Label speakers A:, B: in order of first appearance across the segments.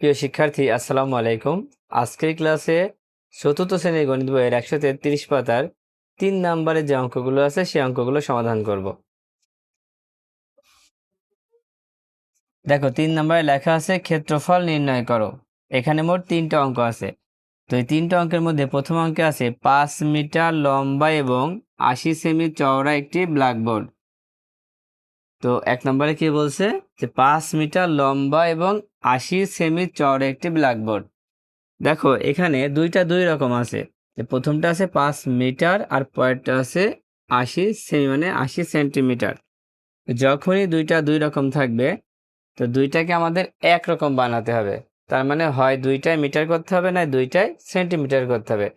A: প্রিয় শিক্ষার্থী, আসসালামু আলাইকুম। আজকের ক্লাসে চতুর্থ শ্রেণির গণিত বইয়ের একশো তেত্রিশ পাতার তিন নাম্বারের যে অঙ্কগুলো আছে, সেই অঙ্কগুলো সমাধান করব। দেখো, তিন নাম্বারে লেখা আছে, ক্ষেত্রফল নির্ণয় করো। এখানে মোট তিনটা অঙ্ক আছে। তো এই তিনটা অঙ্কের মধ্যে প্রথম অঙ্কে আছে, পাঁচ মিটার লম্বা এবং আশি সেমি চওড়া একটি ব্ল্যাকবোর্ড। তো এক নম্বরে কি বলছে? যে পাঁচ মিটার লম্বা এবং আশি সেমি চওড়া একটি ব্ল্যাকবোর্ড দেখো, এখানে দুইটা দুই রকম আছে। যে প্রথমটা আছে পাঁচ মিটার আর পরেরটা আছে আশি সেমি মানে আশি সেন্টিমিটার। যখনই দুইটা দুই রকম থাকবে, তো দুইটাকে আমাদের এক রকম বানাতে হবে। তার মানে হয় দুইটাই মিটার করতে হবে না দুইটাই সেন্টিমিটার করতে হবে।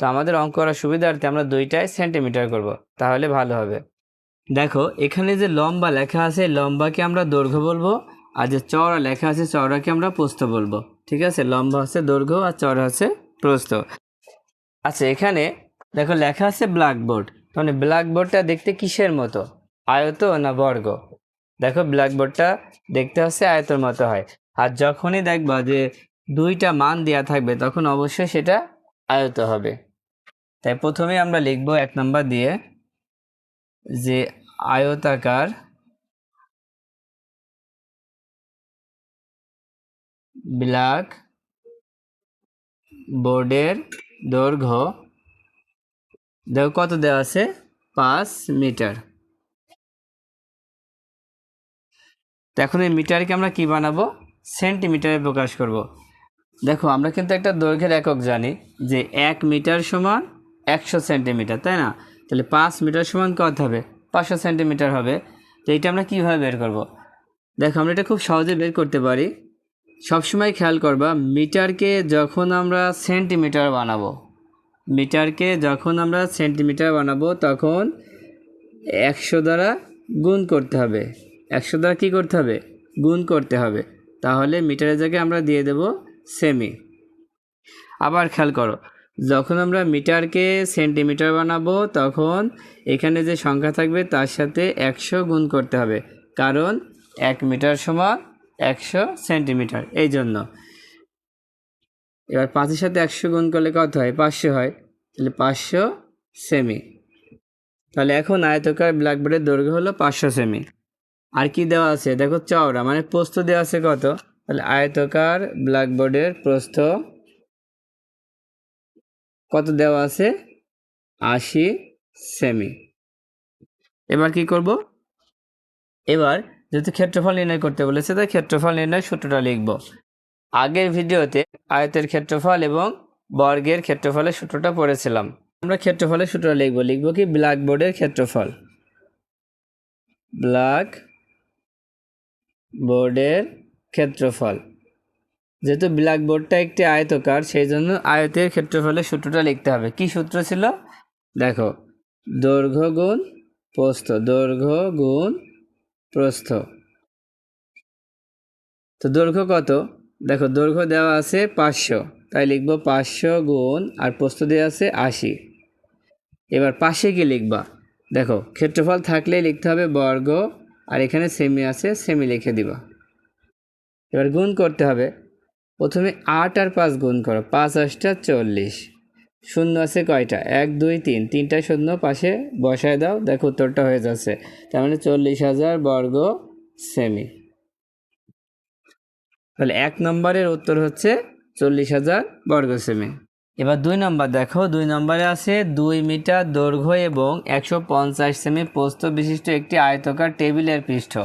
A: তো আমাদের অঙ্ক করার সুবিধার্থে আমরা দুইটাই সেন্টিমিটার করব, তাহলে ভালো হবে। দেখো, এখানে যে লম্বা লেখা আছে, লম্বাকে আমরা দৈর্ঘ্য বলব, আর যে চওড়া লেখা আছে, চওড়াকে আমরা প্রস্থ বলব। ঠিক আছে? লম্বা হচ্ছে দৈর্ঘ্য আর চওড়া হচ্ছে প্রস্থ। আচ্ছা এখানে দেখো লেখা আছে ব্ল্যাকবোর্ড। মানে ব্ল্যাকবোর্ডটা দেখতে কিসের মতো? আয়ত না বর্গ? দেখো, ব্ল্যাকবোর্ডটা দেখতে হচ্ছে আয়তর মতো হয়। আর যখনই দেখবা যে দুইটা মান দেওয়া থাকবে, তখন অবশ্যই সেটা আয়ত হবে। তাই প্রথমে আমরা লিখব এক নম্বর দিয়ে যে আয়তাকার ব্ল্যাক বোর্ডের দৈর্ঘ্য দেখো কত দেওয়া আছে? পাঁচ মিটার। এখন এই মিটারকে আমরা কি বানাবো? সেন্টিমিটারে প্রকাশ করব। দেখো, আমরা কিন্তু একটা দৈর্ঘ্যের একক জানি যে এক মিটার সমান একশো সেন্টিমিটার, তাই না? তাহলে পাঁচ মিটার সমান কত হবে? পাঁচশো সেন্টিমিটার হবে। তো এটা আমরা কীভাবে বের করব। দেখো, আমরা এটা খুব সহজে বের করতে পারি। সবসময় খেয়াল করবা, মিটারকে যখন আমরা সেন্টিমিটার বানাবো, মিটারকে যখন আমরা সেন্টিমিটার বানাবো, তখন একশো দ্বারা গুণ করতে হবে। একশো দ্বারা কী করতে হবে? গুণ করতে হবে। তাহলে মিটারের জায়গায় আমরা দিয়ে দেব সেমি। আবার খেয়াল করো যখন আমরা মিটারকে সেন্টিমিটার বানাবো, তখন এখানে যে সংখ্যা থাকবে তার সাথে একশো গুণ করতে হবে। কারণ এক মিটার সমান একশো সেন্টিমিটার, এই জন্য। এবার পাঁচের সাথে একশো গুণ করলে কত হয়? পাঁচশো হয়। তাহলে পাঁচশো সেমি। তাহলে এখন আয়তকার ব্ল্যাকবোর্ডের দৈর্ঘ্য হলো পাঁচশো সেমি। আর কি দেওয়া আছে? দেখো চওড়া মানে প্রস্থ দেওয়া আছে কত? তাহলে আয়তকার ব্ল্যাকবোর্ডের প্রস্থ কত দেওয়া আছে? আশি সেমি। এবার কি করব? এবার যেহেতু ক্ষেত্রফল নির্ণয় করতে বলেছে, তাই ক্ষেত্রফল নির্ণয় সূত্রটা লিখব। আগের ভিডিওতে আয়তের ক্ষেত্রফল এবং বর্গের ক্ষেত্রফলের সূত্রটা পড়েছিলাম। আমরা ক্ষেত্রফলের সূত্রটা লিখব। লিখব কি? ব্ল্যাকবোর্ডের ক্ষেত্রফল। ব্ল্যাক বোর্ডের ক্ষেত্রফল। যেহেতু ব্ল্যাকবোর্ডটা একটি আয়তকার সেই জন্য আয়তের ক্ষেত্রফলের সূত্রটা লিখতে হবে। কি সূত্র ছিল? দেখো, দৈর্ঘ্য গুণ প্রস্থ, দৈর্ঘ্য গুণ প্রস্থ। তো দৈর্ঘ্য কত? দেখো, দৈর্ঘ্য দেওয়া আছে পাঁচশো, তাই লিখব পাঁচশো গুণ, আর প্রস্থ দেওয়া আছে আশি। এবার পাশে কি লিখবা? দেখো, ক্ষেত্রফল থাকলেই লিখতে হবে বর্গ, আর এখানে সেমি আছে সেমি লিখে দিবা। এবার গুণ করতে হবে। প্রথমে আট আর পাঁচ গুণ করো, পাঁচ আটটা চল্লিশ। শূন্য আছে কয়টা? এক, দুই, তিন, তিনটা শূন্য পাশে বসায় দাও, দেখো উত্তরটা হয়ে যাচ্ছে। তার মানে চল্লিশ হাজার বর্গ সেমি। তাহলে এক নম্বরের উত্তর হচ্ছে চল্লিশ হাজার বর্গ সেমি। এবার দুই নম্বর দেখো, দুই নম্বরে আছে দুই মিটার দৈর্ঘ্য এবং একশো পঞ্চাশ সেমি প্রস্থ বিশিষ্ট একটি আয়তকার টেবিলের পৃষ্ঠ।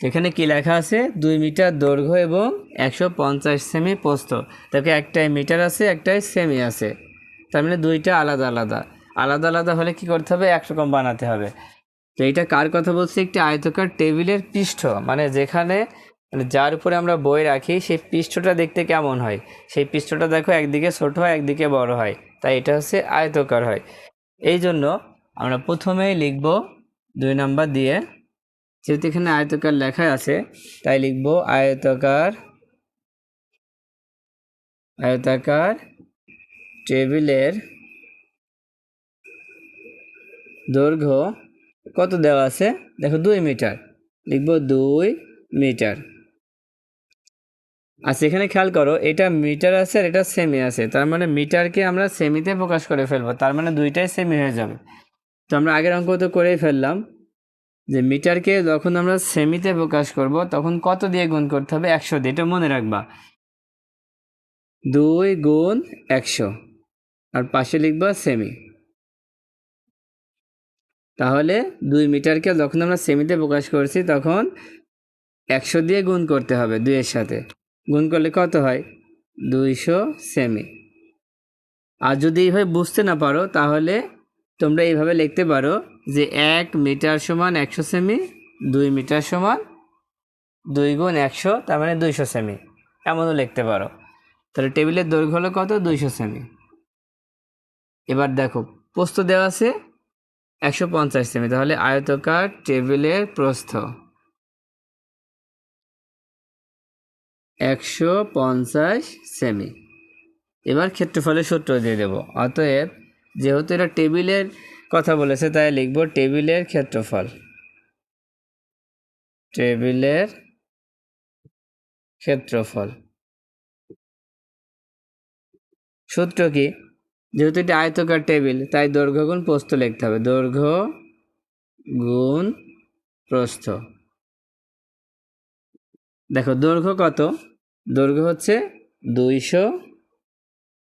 A: এখানে কি লেখা আছে? দুই মিটার দৈর্ঘ্য এবং একশো পঞ্চাশ সেমি প্রস্থ। তাকে একটাই মিটার আছে, একটাই সেমি আছে। তার মানে দুইটা আলাদা আলাদা। আলাদা আলাদা হলে কি করতে হবে? একরকম বানাতে হবে। তো এইটা কার কথা বলছি? একটি আয়তকার টেবিলের পৃষ্ঠ। মানে যেখানে মানে যার উপরে আমরা বই রাখি, সেই পৃষ্ঠটা দেখতে কেমন হয়? সেই পৃষ্ঠটা দেখো, একদিকে ছোট হয়, একদিকে বড় হয়। তাই এটা হচ্ছে আয়তকার হয়। এই জন্য আমরা প্রথমেই লিখব দুই নাম্বার দিয়ে যেহেতু এখানে আয়তকার লেখা আছে, তাই লিখব আয়তকার, আয়তাকার টেবিলের দৈর্ঘ্য কত দেওয়া আছে? দেখো দুই মিটার। লিখব দুই মিটার। আচ্ছা এখানে খেয়াল করো, এটা মিটার আছে আর এটা সেমি আছে। তার মানে মিটারকে আমরা সেমিতে প্রকাশ করে ফেলব, তার মানে দুইটাই সেমি হয়ে যাবে। তো আমরা আগের অঙ্ক তো করেই ফেললাম। যে মিটারকে যখন আমরা সেমিতে প্রকাশ করব, তখন কত দিয়ে গুণ করতে হবে? একশো দিয়ে। এটা মনে রাখবা। দুই গুণ একশো। আর পাশে লিখবা সেমি। তাহলে দুই মিটারকে যখন আমরা সেমিতে প্রকাশ করছি, তখন একশো দিয়ে গুণ করতে হবে দুইয়ের সাথে। গুণ করলে কত হয়? দুইশো সেমি। আর যদি এইভাবে বুঝতে না পারো, তাহলে তোমরা এইভাবে লিখতে পারো যে এক মিটার সমান একশো সেমি, দুই মিটার সমান দুই গুণ একশো, তার মানে দুইশো সেমি। এমনও লিখতে পারো। তাহলে টেবিলের দৈর্ঘ্য হলো কত? দুইশো সেমি। এবার দেখো, প্রস্থ দেওয়া আছে একশো পঞ্চাশ সেমি। তাহলে আয়তকার টেবিলের প্রস্থ একশো পঞ্চাশ সেমি। এবার ক্ষেত্রফলের সূত্র দিয়ে দেব। অতএব যেহেতু এটা টেবিলের কথা বলেছে, তাই লিখব টেবিলের ক্ষেত্রফল। টেবিলের ক্ষেত্রফল। সূত্র কি? যেহেতু এটা আয়তকার টেবিল, তাই দৈর্ঘ্য গুণ প্রস্থ লিখতে হবে। দৈর্ঘ্য গুণ প্রস্থ। দেখো, দৈর্ঘ্য কত? দৈর্ঘ্য হচ্ছে দুইশো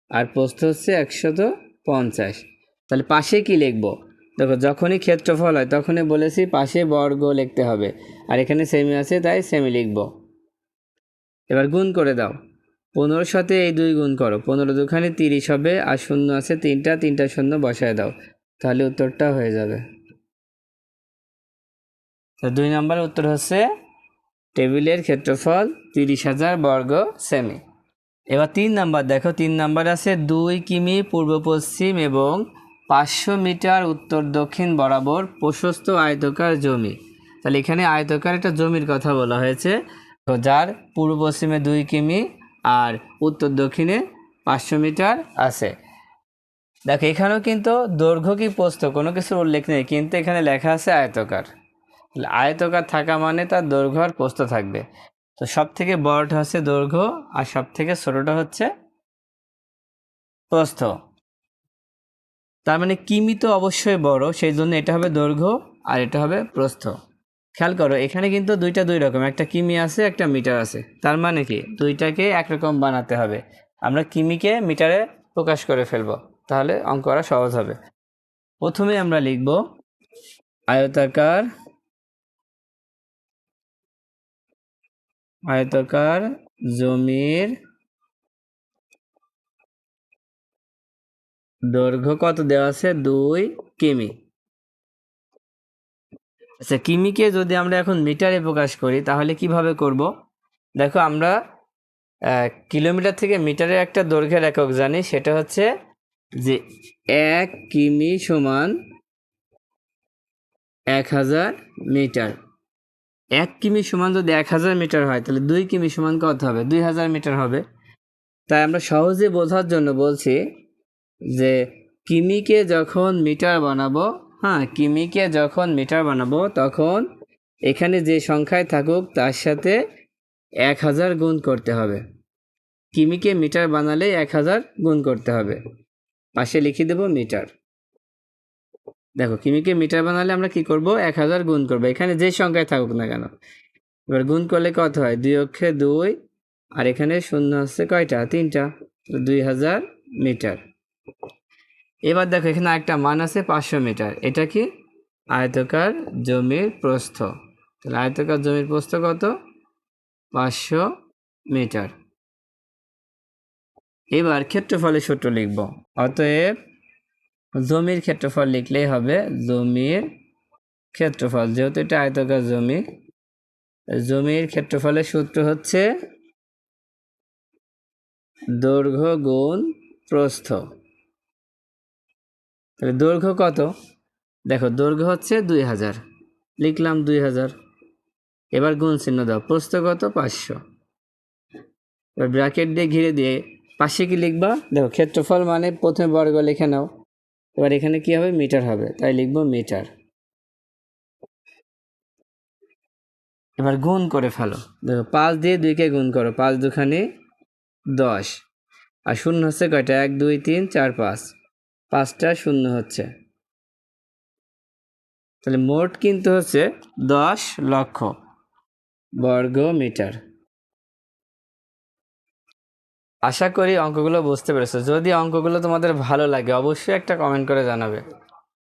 A: আর প্রস্থ হচ্ছে একশত পঞ্চাশ। তাহলে পাশে কি লিখব? দেখো, যখনই ক্ষেত্রফল হয়, তখনই বলেছি পাশে বর্গ লিখতে হবে। আর এখানে সেমি আছে, তাই সেমি লিখব। এবার গুণ করে দাও। পনেরোর সাথে এই দুই গুণ করো। পনেরো দুখানে তিরিশ হবে, আর শূন্য আছে তিনটা তিনটা শূন্য বসায় দাও। তাহলে উত্তরটা হয়ে যাবে। তো দুই নম্বর উত্তর হচ্ছে টেবিলের ক্ষেত্রফল তিরিশ হাজার বর্গ সেমি এবার তিন নাম্বার, দেখো, তিন নাম্বার আছে দুই কিমি পূর্ব পশ্চিম এবং পাঁচশো মিটার উত্তর দক্ষিণ বরাবর প্রশস্ত আয়তকার জমি। তাহলে এখানে আয়তকার একটা জমির কথা বলা হয়েছে। যার পূর্ব পশ্চিমে দুই কিমি আর উত্তর দক্ষিণে পাঁচশো মিটার আছে। দেখো, এখানেও কিন্তু দৈর্ঘ্য কি প্রস্থ? কোনো কিছুর উল্লেখ নেই, কিন্তু এখানে লেখা আছে আয়তকার। আয়তকার থাকা মানে তার দৈর্ঘ্য আর প্রস্থ থাকবে। তো সব থেকে বড়টা হচ্ছে দৈর্ঘ্য আর সব থেকে ছোটটা হচ্ছে প্রস্থ। তার মানে কিমি তো অবশ্যই বড় সেই জন্য এটা হবে দৈর্ঘ্য আর এটা হবে প্রস্থ। খেয়াল করো, এখানে কিন্তু দুইটা দুই রকম, একটা কিমি আছে, একটা মিটার আছে। তার মানে কি? দুইটাকে একরকম বানাতে হবে। আমরা কিমিকে মিটারে প্রকাশ করে ফেলব, তাহলে অঙ্ক করা সহজ হবে। প্রথমে আমরা লিখব আয়তাকার আয়তাকার জমির দৈর্ঘ্য কত দেওয়া আছে? দুই কিমি। আচ্ছা কিমিকে যদি আমরা এখন মিটারে প্রকাশ করি, তাহলে কীভাবে করব? দেখো, আমরা কিলোমিটার থেকে মিটারের একটা দৈর্ঘ্যের একক জানি, সেটা হচ্ছে যে এক কিমি সমান এক হাজার মিটার। এক কিমি সমান যদি এক হাজার মিটার হয়, তাহলে দুই কিমি সমান কত হবে? দুই হাজার মিটার হবে। তাই আমরা সহজে বোঝার জন্য বলছি যে কিমিকে যখন মিটার বানাবো হ্যাঁ কিমিকে যখন মিটার বানাবো, তখন এখানে যে সংখ্যায় থাকুক, তার সাথে এক হাজার গুণ করতে হবে। কিমিকে মিটার বানালে এক হাজার গুণ করতে হবে। পাশে লিখে দেবো মিটার। দেখো, কিমিকে মিটার বানালে আমরা কি করব? এক হাজার গুণ করব। এখানে যে সংখ্যায় থাকুক না কেন। এবার গুণ করলে কত হয়? দুই অক্ষে দুই, আর এখানে শূন্য হচ্ছে কয়টা? তিনটা। দুই হাজার মিটার। এবার দেখো, এখানে একটা মান আছে পাঁচশো মিটার। এটা কি? আয়তকার জমির প্রস্থ। তাহলে আয়তকার জমির প্রস্থ কত? পাঁচশো মিটার। এবার ক্ষেত্রফলের সূত্র লিখব। অতএব জমির ক্ষেত্রফল লিখলেই হবে জমির ক্ষেত্রফল। যেহেতু এটা আয়তকার জমি, জমির ক্ষেত্রফলের সূত্র হচ্ছে দৈর্ঘ্য গুণ প্রস্থ। তাহলে দৈর্ঘ্য কত? দেখো, দৈর্ঘ্য হচ্ছে দুই হাজার। লিখলাম দুই হাজার। এবার গুণ চিহ্ন দাও, প্রস্থ কত? পাঁচশো। এবার ব্র্যাকেট দিয়ে ঘিরে দিয়ে পাশে কি লিখবা? দেখো, ক্ষেত্রফল মানে প্রথমে বর্গ লিখে নাও। এবার এখানে কি হবে? মিটার হবে। তাই লিখব মিটার। এবার গুণ করে ফেলো। দেখো, পাঁচ দিয়ে দুইকে গুণ করো। পাঁচ দুখানি দশ। আর শূন্য হচ্ছে কয়টা? এক, দুই, তিন, চার, পাঁচ। পাঁচটা শূন্য হচ্ছে। তাহলে মোট কিন্তু হচ্ছে দশ লক্ষ বর্গ মিটার। আশা করি অঙ্কগুলো বুঝতে পেরেছ। যদি অঙ্কগুলো তোমাদের ভালো লাগে, অবশ্যই একটা কমেন্ট করে জানাবে।